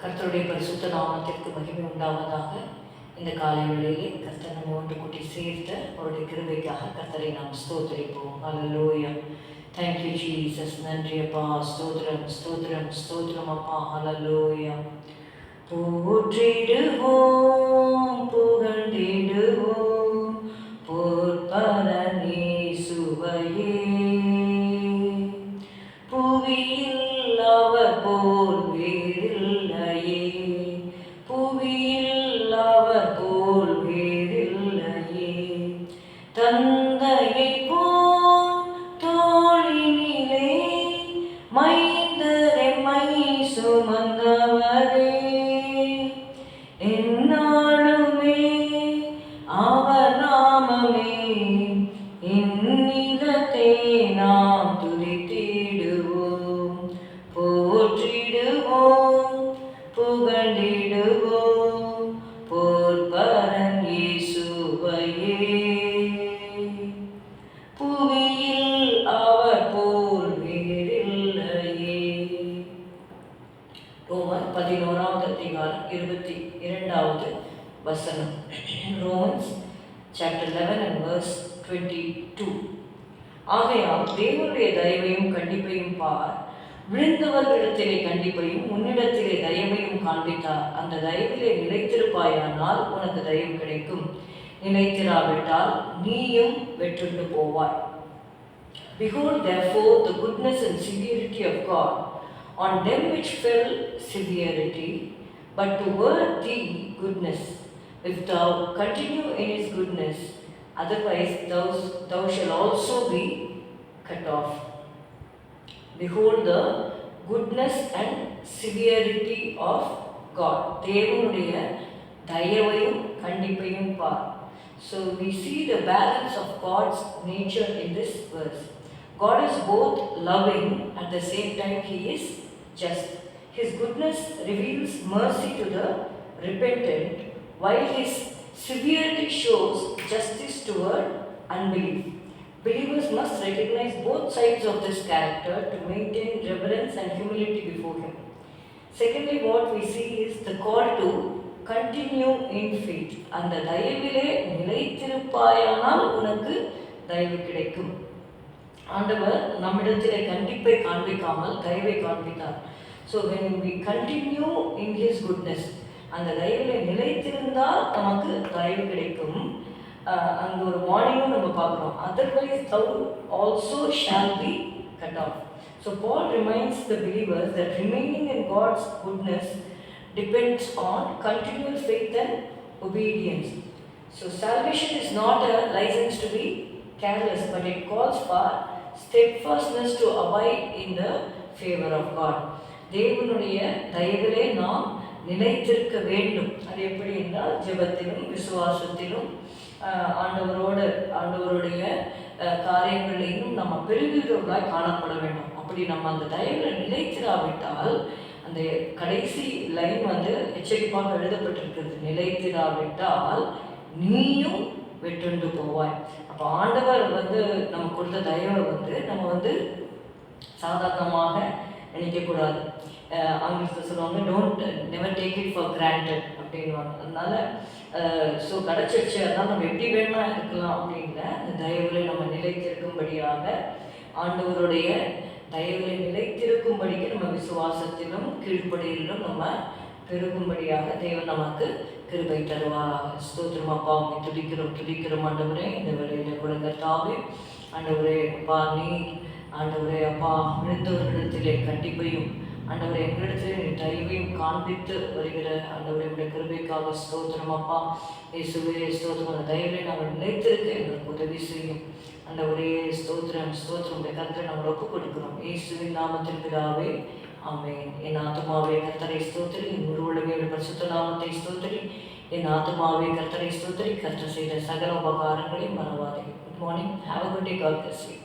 கர்த்தருடைய பரிசுத்த நாமத்திற்கு மகிமை உண்டாவதாக இந்த காலை வேளையிலே கர்த்தர் நம்ம ஒன்று கூட்டி சேர்த்த அவருடைய கிருபைக்காக கர்த்தரை நாம் ஸ்தோத்தரிப்போம். அலலோயா தேங்க்யூ ஜீசஸ் நன்றி அப்பா. ஸ்தோத்ரம் ஸ்தோத்ரம் ஸ்தோத்ரம் அப்பா. அலலோயா போற்றிடுவோம் புகழ் இரண்டாவது வசனம். Romans chapter eleven and verse twenty two ஆகையால் தேவனுடைய தயவையும் கண்டிப்பையும் பார். விழுந்தவர்களிடத்திலே கண்டிப்பையும் உன்னிடத்திலே தயவையும் காண்பித்தார். அந்த தயவிலே நிலைத்திருப்பாயானால் உனக்கு தயவு கிடைக்கும். நிலைத்திராவிட்டால் நீயும் வெற்றுண்டு போவாய். Behold, therefore, the goodness and severity of God. On them which fell severity, but toward thee goodness, if thou continue in his goodness, otherwise thou, thou shalt also be cut off. Behold the goodness and severity of God. தேவனுடைய தயவையும் கண்டிப்பையும் பார் So we see the balance of God's nature in this verse. God is both loving, at the same time, He is just. His goodness reveals mercy to the repentant, while His severity shows justice toward unbelief. Believers must recognize both sides of this character to maintain reverence and humility before Him. Secondly, what we see is the call to continue in faith. அந்த தயவிலே நிலைத்திருப்பாயானால் உனக்கு தயவு கிடைக்கும் ஆண்டவர் நம்மிடத்திலே கண்டிப்பை காண்பிக்காமல் தயவை காண்பித்தார் So when we continue in his goodness அந்த தயவில் நிலைத்திருந்தால் நமக்கு தயவு கிடைக்கும் ஆஹ் அங்க ஒரு வார்னிங்கும் நம்ம பார்க்குறோம் otherwise thou also shall be cut off so Paul reminds the believers that remaining in God's goodness depends on continual faith and obedience. So, salvation is not a license to be careless, but it calls for steadfastness to abide in the favor of God. தேவனுடைய தயவிலே நாம் நிலைத்திருக்க வேண்டும். அது எப்படி என்றால் ஜெபத்திலும் விசுவாசத்திலும் ஆண்டவரோட ஆண்டவரோடு ஆண்டவருடைய ஆஹ், நம்ம பெருகிறவர்களாய் காணப்பட வேண்டும். அப்படி நம்ம அந்த தயவில் நிலைத்திராவிட்டால் அந்த கடைசி லைன் வந்து எச்சரிப்பாக எழுதப்பட்டிருக்கிறது. நிலைத்திராவிட்டால் நீயும் வெட்டுண்டு போவாய். அப்போ ஆண்டவர் வந்து நம்ம கொடுத்த தயவை வந்து நம்ம வந்து சாதாரணமாக நினைக்கக்கூடாது. ஆங்கிலத்தில் சொல்லுவாங்க don't never take it for granted அப்படின்வாங்க அதனால ஸோ கிடச்சிருச்சு அதனால் நம்ம எப்படி வேணுமா இருக்கலாம் அப்படிங்கிற அந்த தயவில் நம்ம நிலைத்திருக்கும்படியாக ஆண்டவருடைய தயவுகளை நிலைத்திருக்கும்படிக்கு நம்ம விசுவாசத்திலும் கீழ்ப்படியிலும் நம்ம பெருகும்படியாக தெய்வம் நமக்கு கிருபை தருவாராக. ஸ்தோத்திரம் அப்பா உண்மை துடிக்கிறோம் துதிக்கிறோம் ஆண்டவரே. இந்த வேலையில கொடுங்க தாவே ஆண்டவரே அப்பா நீ ஆண்டவரே அப்பா விழுந்தவர்களிடத்திலே கண்டிப்பையும் ஆண்டவரை எங்களிடத்திலே நீ தயவையும் காண்பித்து வருகிற ஆண்டவரை உடைய கிருபைக்காக ஸ்தோத்திரம் அப்பா. இயேசுவே ஸ்தோத்திரம். அந்த தயவை நாங்கள் நினைத்திருக்க எங்களுக்கு உதவி செய்யும். ஆண்டவரே ஸ்தோத்திரம் ஸ்தோத்திரம். உடைய கருத்தை நாங்கள் ஒப்புக் கொடுக்கிறோம் இயேசுவின் நாமத்தில் பிதாவே ஆமென். என் ஆத்மாவே கர்த்தரை ஸ்தோத்திரி. என் உருவலமே பரிசுத்த நாமத்தை ஸ்தோத்திரி. என் ஆத்மாவே கர்த்தரை ஸ்தோத்திரி. கர்த்தர் செய்த சகல உபகாரங்களையும் மறவாதே. Good morning have a good day God bless you